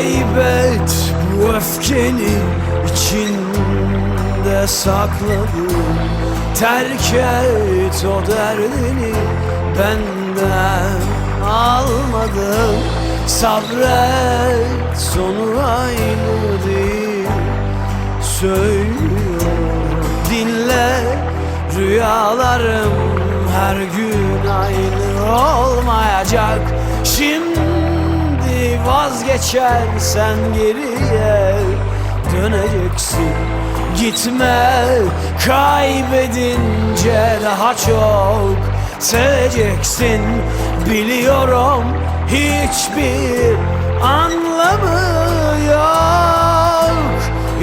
Kaybet bu öfkeni içinde sakladın Terk et o derdini benden almadın. Sabret sonu aynı değil. Söylüyorum dinle. Rüyalarım her gün aynı olmayacak. Şimdi vazgeçersen geriye döneceksin. Gitme kaybedince daha çok seveceksin. Biliyorum hiçbir anlamı yok.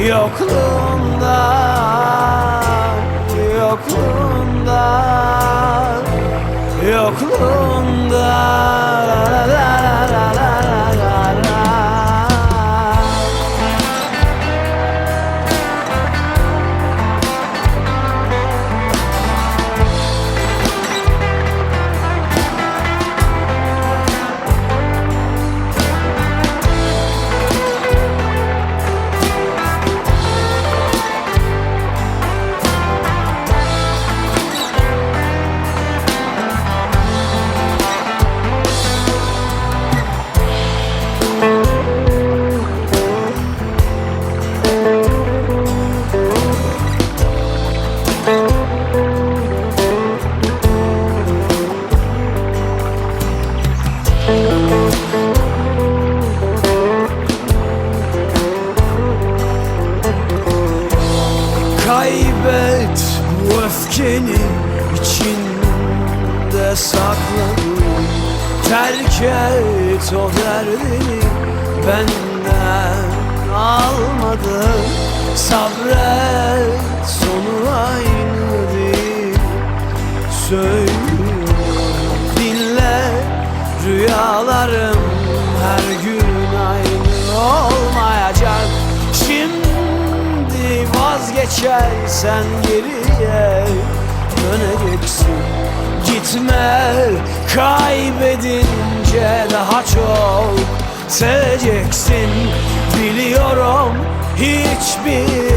Yokluğunda Yokluğunda sakladın Terk et o derdini benden almadın. Sabret sonu aynı değil. Söylüyorum dinle Rüyalarım her gün aynı olmayacak. Şimdi vazgeçersen geriye döneceksin. Gitme kaybedince daha çok seveceksin. Biliyorum hiçbir